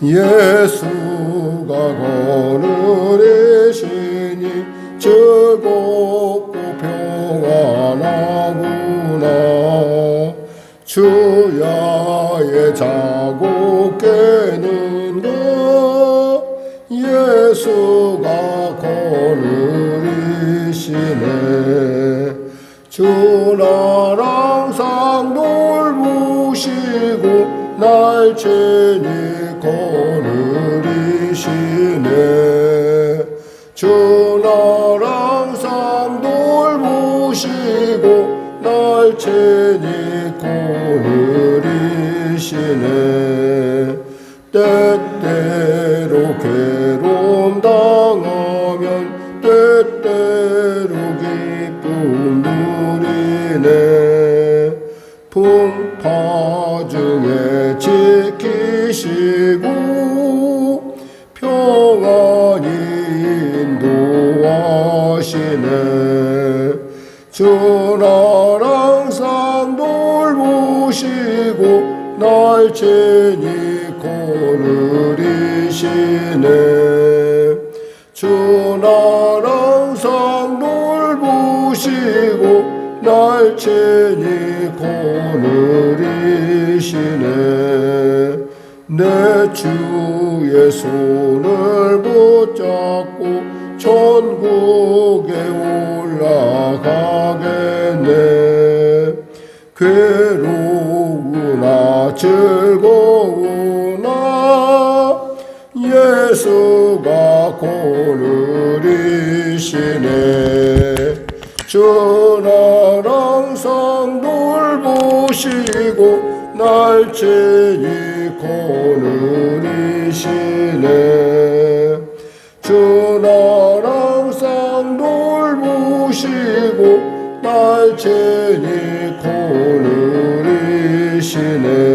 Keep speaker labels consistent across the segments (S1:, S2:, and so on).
S1: 예수가 거느리시니 즐겁고 평안하구나. 주야의 자고 깨는 것 예수가 거느리시네. 주 나랑 상 돌보시고 날 친히 거느리시네. 주 나랑 상 돌보시고 날 친히 거느리시네. 때때로 괴 날 친히 거느리시네. 주나랑 항상 돌보시고 날 친히 거느리시네. 내 주의 손을 붙잡고 천국에 올라가겠네. 괴로우나 즐거우나 예수가 거느리시네. 주 나랑 상 돌보시고 날 친히 거느리시네. 주 나랑 상 돌보시고 날 친히 거느리시네. 이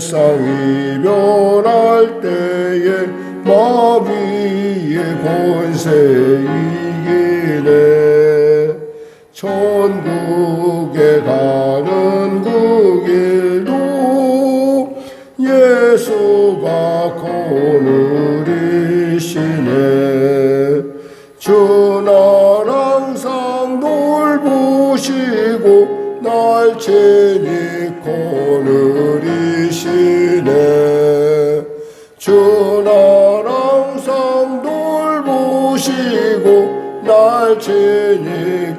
S1: 세상 이별할 때에 마귀의 권세 이기네 천국에 가는 그 길도 예수가 거느리시네. 주 나랑 상 돌보시고 날친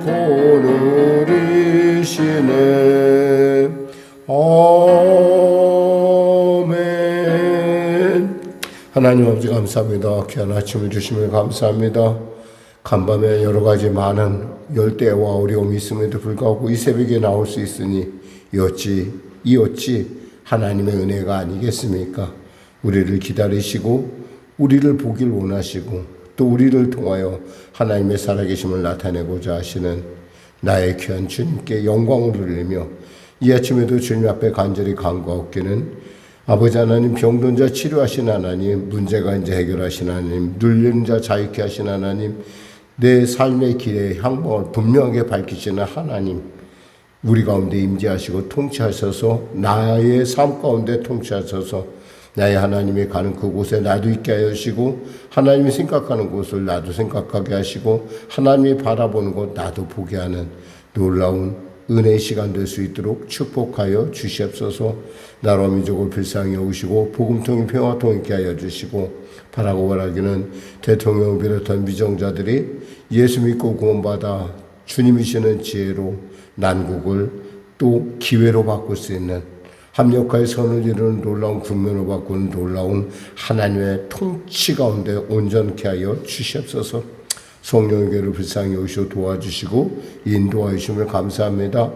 S1: 거느리시네. 아멘. 하나님 아버지 감사합니다. 귀한 아침을 주시며 감사합니다. 간밤에 여러 가지 많은 열대와 어려움이 있음에도 불구하고 이 새벽에 나올 수 있으니 이 어찌 이 어찌 하나님의 은혜가 아니겠습니까? 우리를 기다리시고 우리를 보길 원하시고 또 우리를 통하여 하나님의 살아계심을 나타내고자 하시는 나의 귀한 주님께 영광을 돌리며 이 아침에도 주님 앞에 간절히 간구하옵기는 아버지 하나님 병든 자 치료하신 하나님 문제가 이제 해결하신 하나님 눌린 자 자유케 하신 하나님 내 삶의 길의 향방을 분명하게 밝히시는 하나님 우리 가운데 임재하시고 통치하셔서 나의 삶 가운데 통치하셔서 나의 하나님이 가는 그곳에 나도 있게 하시고 하나님이 생각하는 곳을 나도 생각하게 하시고 하나님이 바라보는 곳 나도 보게 하는 놀라운 은혜의 시간 될 수 있도록 축복하여 주시옵소서. 나라 민족을 불쌍히 여기시고 복음통이 평화통 있게 하여 주시고 바라고 바라기는 대통령을 비롯한 미정자들이 예수 믿고 구원받아 주님이시는 지혜로 난국을 또 기회로 바꿀 수 있는 합력하여 선을 이루는 놀라운 국면으로 바꾸는 놀라운 하나님의 통치 가운데 온전케 하여 주시옵소서 교를 불쌍히 오시고 도와주시고 인도하여 주심을 감사합니다.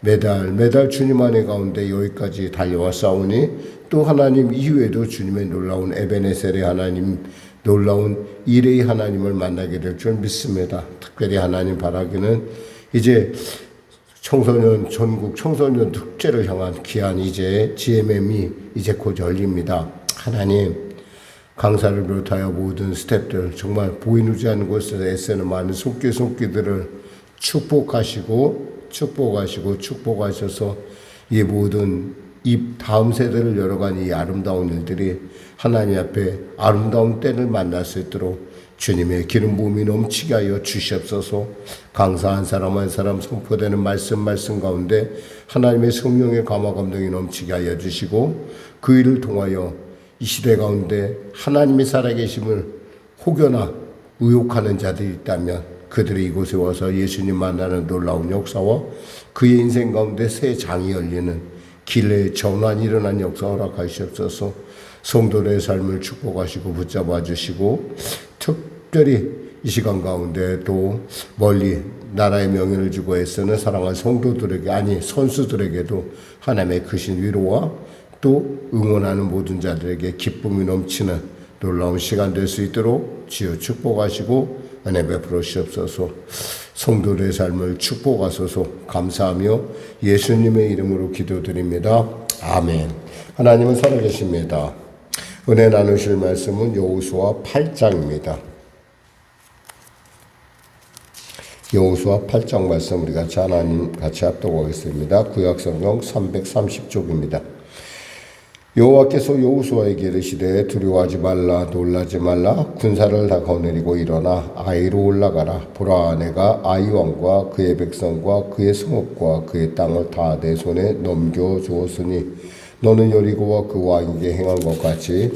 S1: 매달 매달 주님 안에 가운데 여기까지 달려와 싸우니 또 하나님 이후에도 주님의 놀라운 에베네셀의 하나님 놀라운 일의 하나님을 만나게 될 줄 믿습니다. 특별히 하나님 바라기는 이제 청소년 전국 청소년 축제를 향한 귀한 이제 GMM이 이제 곧 열립니다. 하나님 강사를 비롯하여 모든 스탭들 정말 보이누지 않는 곳에서 애쓰는 많은 속기 속기들을 축복하시고 축복하시고 축복하셔서 이 모든 이 다음 세대를 열어간 이 아름다운 일들이 하나님 앞에 아름다운 때를 만날 수 있도록 주님의 기름 부음이 넘치게 하여 주시옵소서. 강사 한 사람 한 사람 선포되는 말씀 말씀 가운데 하나님의 성령의 감화 감동이 넘치게 하여 주시고 그 일을 통하여 이 시대 가운데 하나님이 살아계심을 혹여나 의혹하는 자들이 있다면 그들이 이곳에 와서 예수님 만나는 놀라운 역사와 그의 인생 가운데 새 장이 열리는 길의 전환이 일어난 역사 허락하시옵소서. 성도의 삶을 축복하시고 붙잡아 주시고 특 별히 이 시간 가운데 또 멀리 나라의 명예를 주고 애쓰는 사랑하는 성도들에게 아니 선수들에게도 하나님의 크신 위로와 또 응원하는 모든 자들에게 기쁨이 넘치는 놀라운 시간 될 수 있도록 주여 축복하시고 은혜 베풀어 주옵소서 성도의 삶을 축복하소서 감사하며 예수님의 이름으로 기도드립니다. 아멘. 하나님은 살아계십니다. 은혜 나누실 말씀은 여호수아 8장입니다. 여호수아 8장 말씀 우리 같이 하나님 같이 합독하겠습니다. 구약성경 330쪽입니다. 여호와께서 여호수아에게 이르시되 두려워하지 말라 놀라지 말라 군사를 다 거느리고 일어나 아이로 올라가라 보라 내가 아이 왕과 그의 백성과 그의 성읍과 그의 땅을 다 내 손에 넘겨 주었으니 너는 여리고와 그 왕에게 행한 것 같이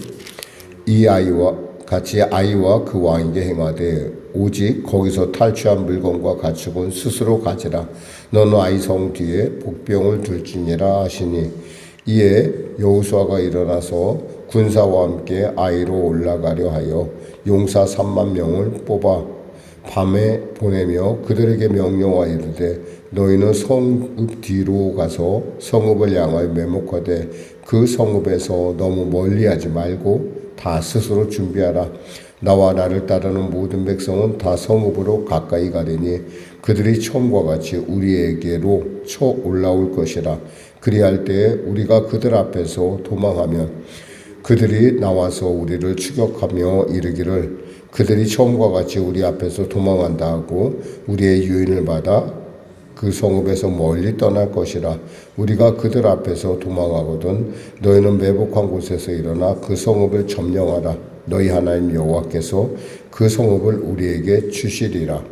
S1: 이 아이와 같이 아이와 그 왕에게 행하되 오직 거기서 탈취한 물건과 가축은 스스로 가지라. 너는 아이 성 뒤에 복병을 둘지니라 하시니 이에 여호수아가 일어나서 군사와 함께 아이로 올라가려 하여 용사 3만 명을 뽑아 밤에 보내며 그들에게 명령하여 이르되 너희는 성읍 뒤로 가서 성읍을 향하여 매목하되 그 성읍에서 너무 멀리하지 말고 다 스스로 준비하라 나와 나를 따르는 모든 백성은 다 성읍으로 가까이 가리니 그들이 처음과 같이 우리에게로 쳐 올라올 것이라. 그리할 때에 우리가 그들 앞에서 도망하면 그들이 나와서 우리를 추격하며 이르기를 그들이 처음과 같이 우리 앞에서 도망한다 하고 우리의 유인을 받아 그 성읍에서 멀리 떠날 것이라. 우리가 그들 앞에서 도망하거든 너희는 매복한 곳에서 일어나 그 성읍을 점령하라 너희 하나님 여호와께서 그 성읍을 우리에게 주시리라.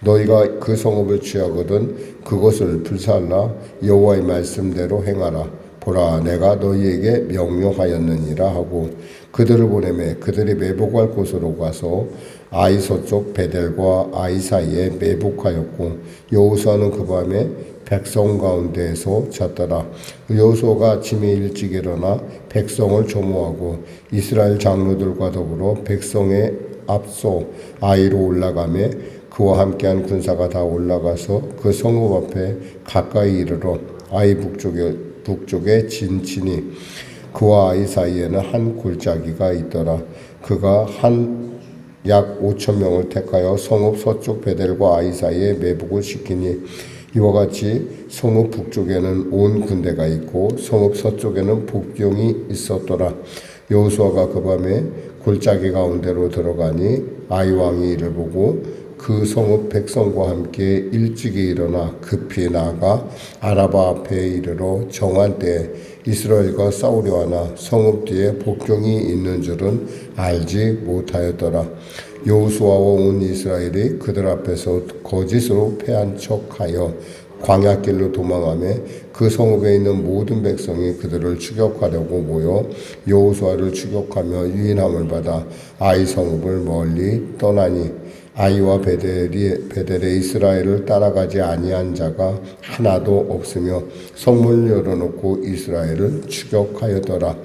S1: 너희가 그 성읍을 취하거든 그것을 불살라 여호와의 말씀대로 행하라. 보라 내가 너희에게 명령하였느니라 하고 그들을 보내매 그들이 매복할 곳으로 가서 아이 서쪽 베델과 아이 사이에 매복하였고 여호수아는 그 밤에 백성 가운데에서 잤더라. 여호수아가 아침에 일찍 일어나 백성을 조모하고 이스라엘 장로들과 더불어 백성의 앞서 아이로 올라가매 그와 함께한 군사가 다 올라가서 그 성읍 앞에 가까이 이르러 아이 북쪽에 북쪽에 진치니 그와 아이 사이에는 한 골짜기가 있더라. 그가 한 약 5천 명을 택하여 성읍 서쪽 베델과 아이 사이에 매복을 시키니 이와 같이 성읍 북쪽에는 온 군대가 있고 성읍 서쪽에는 복병이 있었더라. 여호수아가 그 밤에 골짜기 가운데로 들어가니 아이 왕이 이를 보고 그 성읍 백성과 함께 일찍이 일어나 급히 나가 아라바 앞에 이르러 정한 때 이스라엘과 싸우려 하나 성읍 뒤에 복경이 있는 줄은 알지 못하였더라. 여호수아와 온 이스라엘이 그들 앞에서 거짓으로 패한 척하여 광야길로 도망하며 그 성읍에 있는 모든 백성이 그들을 추격하려고 모여 여호수아를 추격하며 유인함을 받아 아이 성읍을 멀리 떠나니 아이와 베델이 베델의 이스라엘을 따라가지 아니한 자가 하나도 없으며 성문을 열어놓고 이스라엘을 추격하였더라.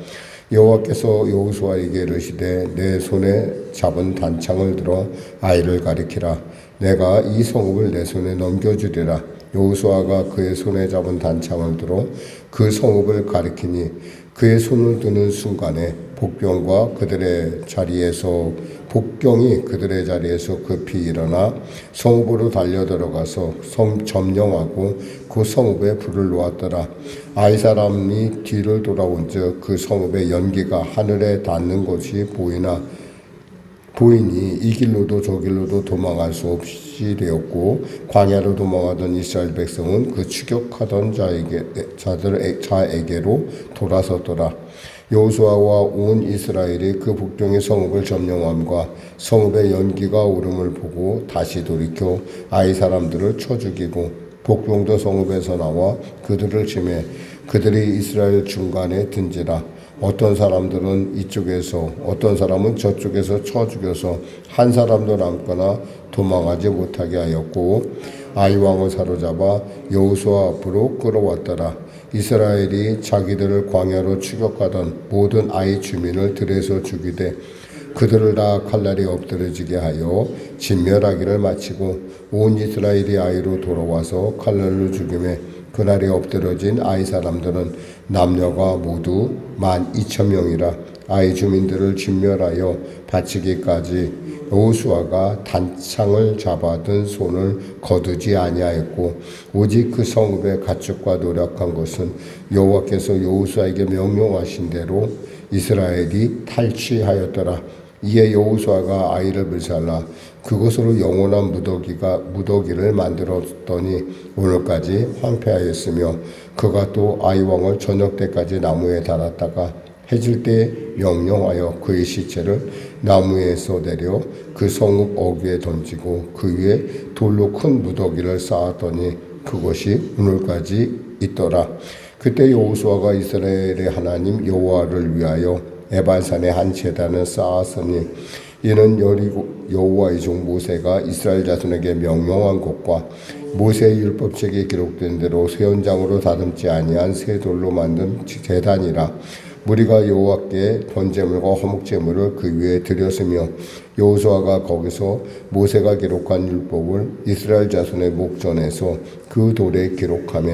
S1: 여호와께서 여호수아에게 이르시되 내 손에 잡은 단창을 들어 아이를 가리키라. 내가 이 성읍을 내 손에 넘겨주리라. 여호수아가 그의 손에 잡은 단창을 들어 그 성읍을 가리키니 그의 손을 드는 순간에 복병과 그들의 자리에서 복경이 그들의 자리에서 급히 일어나 성읍으로 달려 들어가서 성 점령하고 그 성읍에 불을 놓았더라. 아이 사람이 뒤를 돌아온즉 그 성읍의 연기가 하늘에 닿는 것이 보이나 보이니 이 길로도 저 길로도 도망갈 수 없이 되었고 광야로 도망하던 이스라엘 백성은 그 추격하던 자에게 자들 자에게로 돌아섰더라. 여호수아와 온 이스라엘이 그 북경의 성읍을 점령함과 성읍의 연기가 오름을 보고 다시 돌이켜 아이 사람들을 쳐 죽이고 복병도 성읍에서 나와 그들을 치매 그들이 이스라엘 중간에 든지라. 어떤 사람들은 이쪽에서 어떤 사람은 저쪽에서 쳐 죽여서 한 사람도 남거나 도망하지 못하게 하였고 아이 왕을 사로잡아 여호수아 앞으로 끌어왔더라 이스라엘이 자기들을 광야로 추격하던 모든 아이 주민을 들에서 죽이되 그들을 다 칼날이 엎드러지게 하여 진멸하기를 마치고 온 이스라엘이 아이로 돌아와서 칼날로 죽임에 그날에 엎드러진 아이 사람들은 남녀가 모두 만 이천 명이라 아이 주민들을 진멸하여 바치기까지 여호수아가 단창을 잡아든 손을 거두지 아니하였고 오직 그 성읍의 가축과 노력한 것은 여호와께서 여호수아에게 명령하신 대로 이스라엘이 탈취하였더라. 이에 여호수아가 아이를 불살라 그것으로 영원한 무더기가 무더기를 만들었더니 오늘까지 황폐하였으며 그가 또 아이 왕을 저녁 때까지 나무에 달았다가 해질 때 명령하여 그의 시체를 나무에서 내려 그 성읍 어귀에 던지고 그 위에 돌로 큰 무더기를 쌓았더니 그것이 오늘까지 있더라. 그때 여호수아가 이스라엘의 하나님 여호와를 위하여 에발산에 한 제단을 쌓았으니 이는 여호와의 종 모세가 이스라엘 자손에게 명령한 곳과 모세의 율법책에 기록된 대로 새 현장으로 다듬지 아니한 새 돌로 만든 제단이라 무리가 여호와께 번제물과 화목제물을 그 위에 드렸으며 여호수아가 거기서 모세가 기록한 율법을 이스라엘 자손의 목전에서 그 돌에 기록하며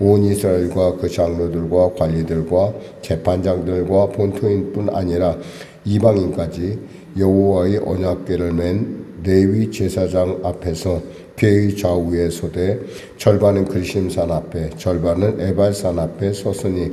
S1: 온 이스라엘과 그 장로들과 관리들과 재판장들과 본토인뿐 아니라 이방인까지 여호와의 언약궤를 맨 레위 제사장 앞에서 궤의 좌우에 서되 절반은 글심산 앞에 절반은 에발산 앞에 섰으니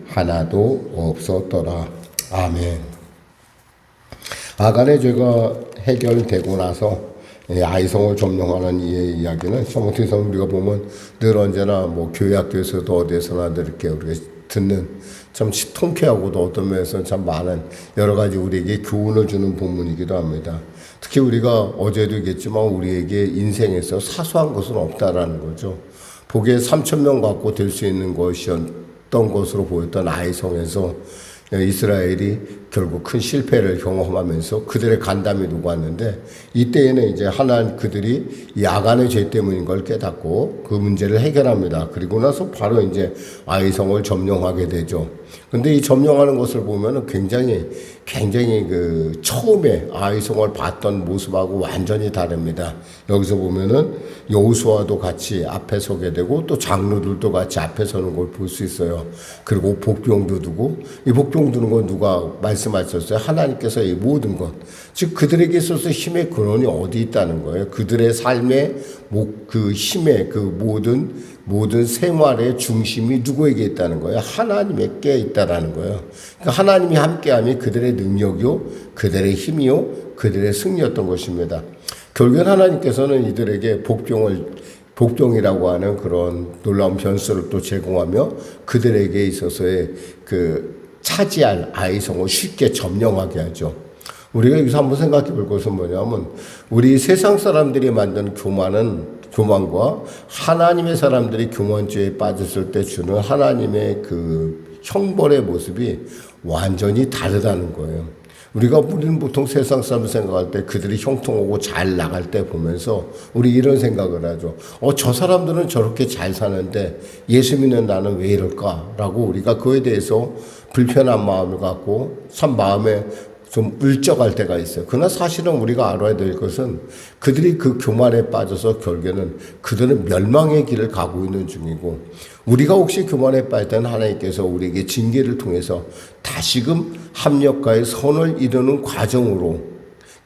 S1: 하나도 없었더라. 아멘. 아간의 죄가 해결되고 나서 아이성을 점령하는 이 이야기는 서모티서 우리가 보면 늘 언제나 뭐 교회 학교에서도 어디에서나 이렇게 우리가 듣는 참 통쾌하고도 어떤 면에서는 참 많은 여러 가지 우리에게 교훈을 주는 본문이기도 합니다. 특히 우리가 어제도 얘기했지만 우리에게 인생에서 사소한 것은 없다라는 거죠. 보기에 3천 명 갖고 될 수 있는 것이었 던 것으로 보였던 아이성에서 이스라엘이 결국 큰 실패를 경험하면서 그들의 간담이 녹았는데 이때에는 이제 하나님 그들이 야간의 죄 때문인 걸 깨닫고 그 문제를 해결합니다. 그리고 나서 바로 이제 아이성을 점령하게 되죠. 근데 이 점령하는 것을 보면은 굉장히 굉장히 그 처음에 아이성을 봤던 모습하고 완전히 다릅니다. 여기서 보면은 여호수아도 같이 앞에 서게 되고 또 장로들도 같이 앞에 서는 걸 볼 수 있어요. 그리고 복병도 두고 이 복병 두는 건 누가 말씀하셨어요? 하나님께서 이 모든 것. 즉 그들에게 있어서 힘의 근원이 어디 있다는 거예요? 그들의 삶의 목, 그 힘의 그 모든 모든 생활의 중심이 누구에게 있다는 거예요? 하나님에게 있다라는 거예요. 그러니까 하나님이 함께함이 그들의 능력이요, 그들의 힘이요, 그들의 승리였던 것입니다. 결국엔 하나님께서는 이들에게 복종을 복종이라고 하는 그런 놀라운 변수를 또 제공하며 그들에게 있어서의 그 차지할 아이성을 쉽게 점령하게 하죠. 우리가 여기서 한번 생각해 볼 것은 뭐냐면 우리 세상 사람들이 만든 교만은 교만과 하나님의 사람들이 교만죄에 빠졌을 때 주는 하나님의 그 형벌의 모습이 완전히 다르다는 거예요. 우리가 우리는 보통 세상 사람 생각할 때 그들이 형통하고 잘 나갈 때 보면서 우리 이런 생각을 하죠. 어, 저 사람들은 저렇게 잘 사는데 예수 믿는 나는 왜 이럴까라고 우리가 그에 대해서 불편한 마음을 갖고 참 마음에 좀 울적할 때가 있어요. 그러나 사실은 우리가 알아야 될 것은 그들이 그 교만에 빠져서 결국에는 그들은 멸망의 길을 가고 있는 중이고 우리가 혹시 교만에 때는 하나님께서 우리에게 징계를 통해서 다시금 합력과의 선을 이루는 과정으로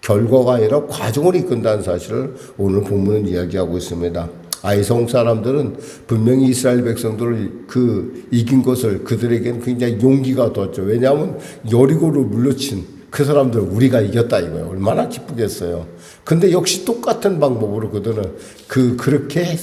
S1: 결과가 아니라 과정을 이끈다는 사실을 오늘 본문은 이야기하고 있습니다. 아이성 사람들은 분명히 이스라엘 백성들을 그 이긴 것을 그들에게는 굉장히 용기가 뒀죠. 왜냐하면 여리고로 물러친 그 사람들 우리가 이겼다 이거예요. 얼마나 기쁘겠어요. 근데 역시 똑같은 방법으로 그들은 그 그렇게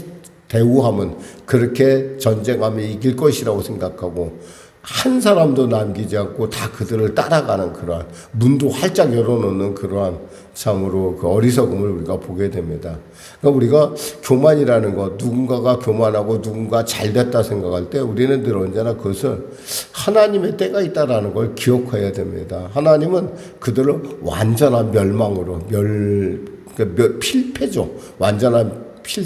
S1: 대우하면 그렇게 전쟁하면 이길 것이라고 생각하고 한 사람도 남기지 않고 다 그들을 따라가는 그러한 문도 활짝 열어놓는 그러한 참으로 그 어리석음을 우리가 보게 됩니다. 그러니까 우리가 교만이라는 것, 누군가가 교만하고 누군가 잘 됐다 생각할 때 우리는 늘 언제나 그것을 하나님의 때가 있다라는 걸 기억해야 됩니다. 하나님은 그들을 완전한 멸망으로 멸, 그러니까 필패죠. 완전한 필,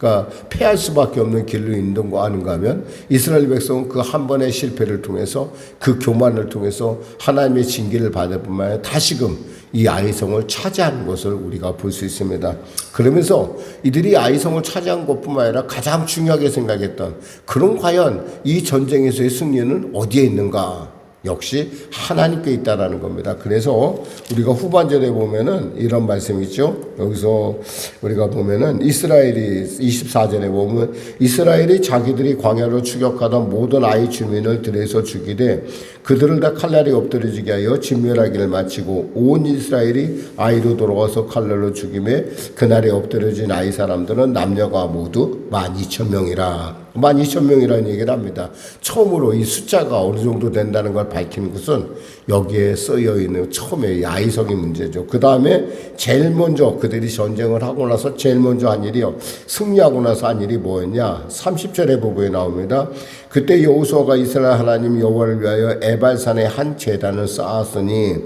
S1: 그러니까 패할 수밖에 없는 길로 인도한 거 아닌가 하면 이스라엘 백성은 그 한 번의 실패를 통해서 그 교만을 통해서 하나님의 징계를 받을 뿐만 아니라 다시금 이 아이성을 차지하는 것을 우리가 볼 수 있습니다. 그러면서 이들이 아이성을 차지한 것뿐만 아니라 가장 중요하게 생각했던 그럼 과연 이 전쟁에서의 승리는 어디에 있는가? 역시 하나님께 있다라는 겁니다. 그래서 우리가 후반절에 보면은 이런 말씀이 있죠. 여기서 우리가 보면은 이스라엘이 24절에 보면 이스라엘이 자기들이 광야로 추격하던 모든 아이 주민을 들에서 죽이되 그들을 다 칼날이 엎드려지게 하여 진멸하기를 마치고 온 이스라엘이 아이로 돌아와서 칼날로 죽임에 그날에 엎드려진 아이 사람들은 남녀가 모두 만 이천 명이라. 만 이천 명이라는 얘기를 합니다. 처음으로 이 숫자가 어느 정도 된다는 걸 밝히는 것은 여기에 쓰여 있는 처음에 이 아이성의 문제죠. 그 다음에 제일 먼저 그들이 전쟁을 하고 나서 제일 먼저 한 일이요. 승리하고 나서 한 일이 뭐였냐? 30절의 부분에 나옵니다. 그때 여호수아가 이스라엘 하나님 여호와를 위하여 에발산에 한 제단을 쌓았으니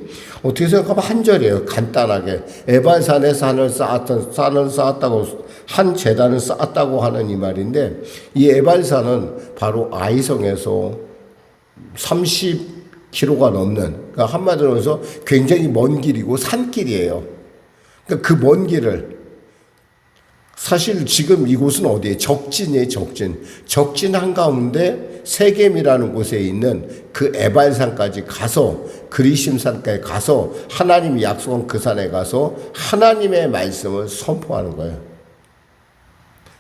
S1: 어떻게 생각하면 한 절이에요. 간단하게 에발산에 산을 쌓았던 산을 쌓았다고 한 재단을 쌓았다고 하는 이 말인데 이 에발산은 바로 아이성에서 30km가 넘는 그러니까 한마디로 해서 굉장히 먼 길이고 산길이에요. 그러니까 그먼 길을 사실 지금 이곳은 어디에 적진이에요, 적진. 적진 한가운데 세겜이라는 곳에 있는 그 에발산까지 가서 그리심산까지 가서 하나님이 약속한 그 산에 가서 하나님의 말씀을 선포하는 거예요.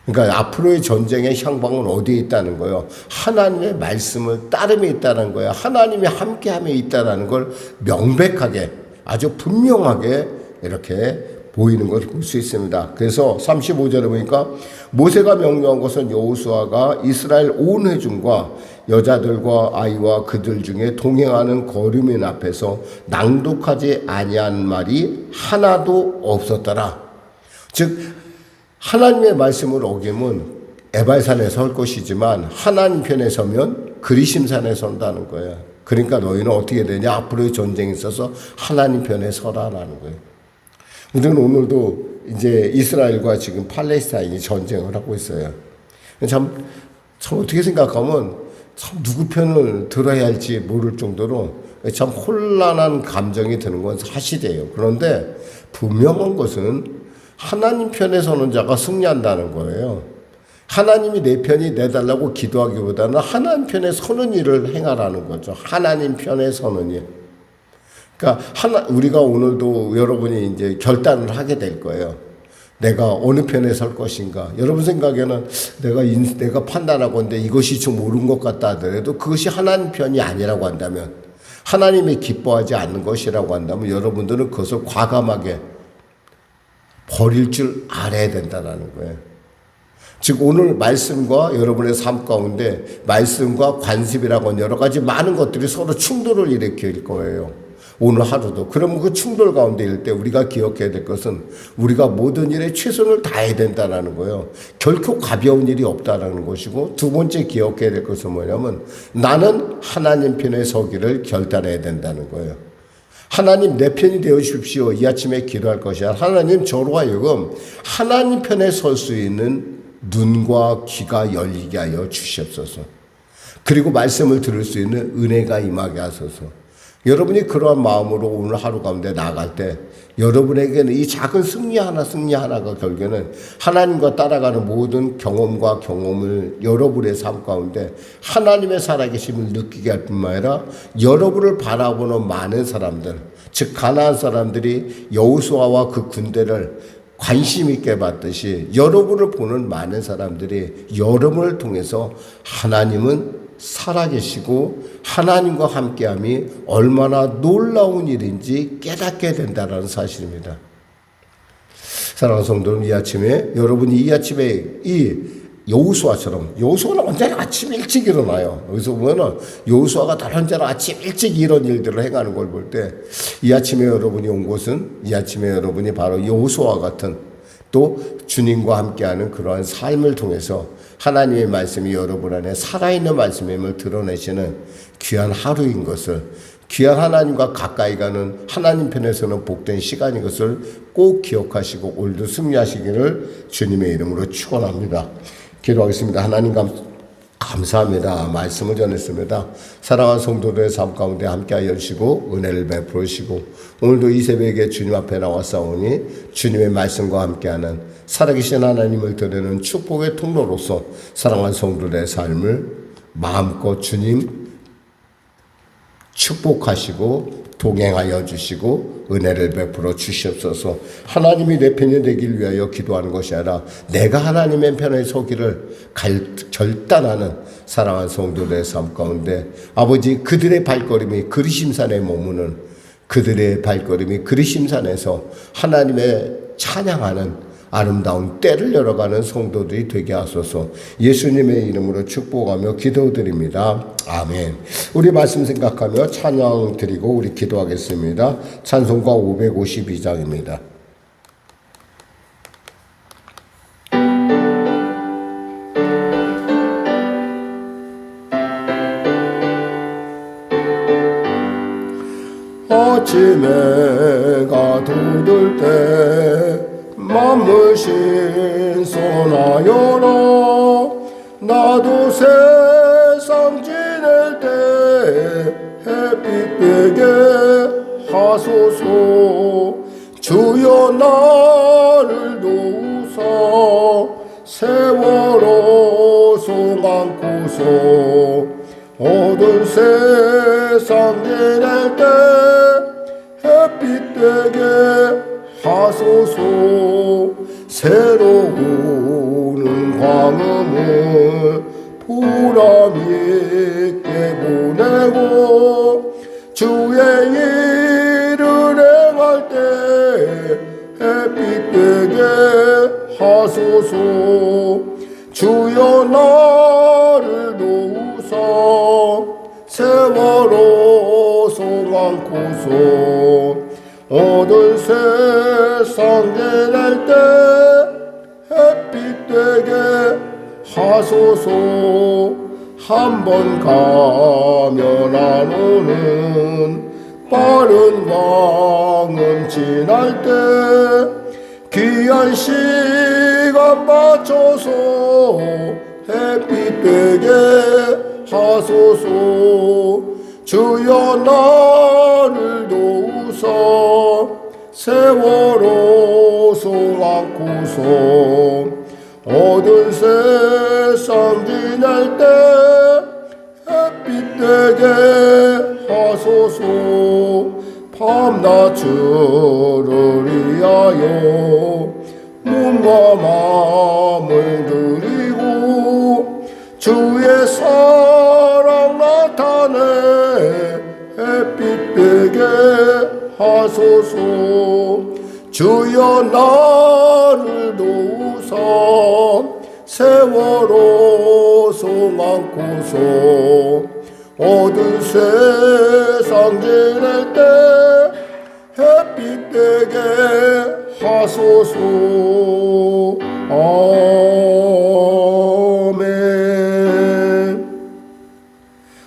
S1: 그러니까 앞으로의 전쟁의 향방은 어디에 있다는 거예요? 하나님의 말씀을 따름에 있다는 거예요. 하나님이 함께함에 있다는 걸 명백하게 아주 분명하게 이렇게 보이는 것을 볼 수 있습니다. 그래서 35절에 보니까 모세가 명령한 것은 여호수아가 이스라엘 온 회중과 여자들과 아이와 그들 중에 동행하는 거류민 앞에서 낭독하지 아니한 말이 하나도 없었더라. 즉 하나님의 말씀을 어기면 에발산에 설 것이지만 하나님 편에 서면 그리심산에 선다는 거예요. 그러니까 너희는 어떻게 되냐? 앞으로의 전쟁에 있어서 하나님 편에 서라라는 거예요. 우리는 오늘도 이제 이스라엘과 지금 팔레스타인이 전쟁을 하고 있어요. 참, 참 어떻게 생각하면 참 누구 편을 들어야 할지 모를 정도로 참 혼란한 감정이 드는 건 사실이에요. 그런데 분명한 것은 하나님 편에 서는 자가 승리한다는 거예요. 하나님이 내 편이 내달라고 기도하기보다는 하나님 편에 서는 일을 행하라는 거죠. 하나님 편에 서는 일. 그러니까 하나 우리가 오늘도 여러분이 이제 결단을 하게 될 거예요. 내가 어느 편에 설 것인가. 여러분 생각에는 내가 인, 내가 판단하고는데 이것이 좀 옳은 것 같다 하더라도 그것이 하나님 편이 아니라고 한다면 하나님이 기뻐하지 않는 것이라고 한다면 여러분들은 그것을 과감하게 버릴 줄 알아야 된다는 거예요. 즉 오늘 말씀과 여러분의 삶 가운데 말씀과 관습이라고 여러 가지 많은 것들이 서로 충돌을 일으킬 거예요. 오늘 하루도. 그러면 그 충돌 가운데일 때 우리가 기억해야 될 것은 우리가 모든 일에 최선을 다해야 된다는 거예요. 결코 가벼운 일이 없다라는 것이고 두 번째 기억해야 될 것은 뭐냐면 나는 하나님 편에 서기를 결단해야 된다는 거예요. 하나님 내 편이 되어 주십시오. 이 아침에 기도할 것이야. 하나님 저로 하여금 하나님 편에 설 수 있는 눈과 귀가 열리게 하여 주시옵소서. 그리고 말씀을 들을 수 있는 은혜가 임하게 하소서. 여러분이 그러한 마음으로 오늘 하루 가운데 나아갈 때 여러분에게는 이 작은 승리 하나 승리 하나가 결국에는 하나님과 따라가는 모든 경험과 경험을 여러분의 삶 가운데 하나님의 살아계심을 느끼게 할 뿐만 아니라 여러분을 바라보는 많은 사람들 즉 가나안 사람들이 여호수아와 그 군대를 관심 있게 봤듯이 여러분을 보는 많은 사람들이 여러분을 통해서 하나님은 살아계시고 하나님과 함께함이 얼마나 놀라운 일인지 깨닫게 된다는 사실입니다. 사랑하는 성도는 이 아침에 여러분이 이 아침에 이 여우수아처럼 여우수아는 언제나 아침 일찍 일어나요. 여기서 보면은 여우수아가 다른 언제나 아침 일찍 이런 일들을 행하는 걸 볼 때 이 아침에 여러분이 온 곳은 이 아침에 여러분이 바로 여우수아 같은 또 주님과 함께하는 그러한 삶을 통해서 하나님의 말씀이 여러분 안에 살아있는 말씀임을 드러내시는 귀한 하루인 것을 귀한 하나님과 가까이 가는 하나님 편에서는 복된 시간인 것을 꼭 기억하시고 오늘도 승리하시기를 주님의 이름으로 축원합니다. 기도하겠습니다. 하나님 감 감사합니다. 말씀을 전했습니다. 사랑하는 성도들의 삶 가운데 함께하여 주시고 은혜를 베풀어 주시고 오늘도 이 새벽에 주님 앞에 싸우니 주님의 말씀과 함께하는 살아계신 하나님을 드리는 축복의 통로로서 사랑하는 성도들의 삶을 마음껏 주님 축복하시고 동행하여 주시고 은혜를 베풀어 주시옵소서. 하나님이 내 편이 되길 위하여 기도하는 것이 아니라 내가 하나님의 편에 서기를 갈, 결단하는 사랑하는 성도들의 삶 가운데 아버지 그들의 발걸음이 그리심산에 머무는 그들의 발걸음이 그리심산에서 하나님의 찬양하는 아름다운 때를 열어가는 성도들이 되게 하소서 예수님의 이름으로 축복하며 기도드립니다. 아멘. 우리 말씀 생각하며 찬양 드리고 우리 기도하겠습니다. 찬송가 552장입니다. 아침에가 돋을 때만 물 신소나여라. 나도 세상 지낼 때 햇빛 되게 하소서. 주여 나를 도우사 세월호 송안고서. 어두운 세상 하소서. 새로운 광음을 보람 있게 보내고 주의 일을 행할 때 햇빛 되게 하소서. 주여 나를 도우사 세월호 송안고서 어두운 세상 지낼 때 햇빛 되게 하소서. 한번 가면 안 오는 빠른 광음 지날 때 귀한 시간 맞춰서 햇빛 되게 하소서. 주여 나를 도우사 세월호 송안고서 어두운 세상 지날 때 햇빛 되게 하소서 밤낮주를 위하여 몸과 마음을 드리고 주의 사랑 나타내 햇빛 되게 하소서. 주여 나를 도우사 세월호 송안고서 어두운 세상 지낼 때 햇빛 되게 하소서. 아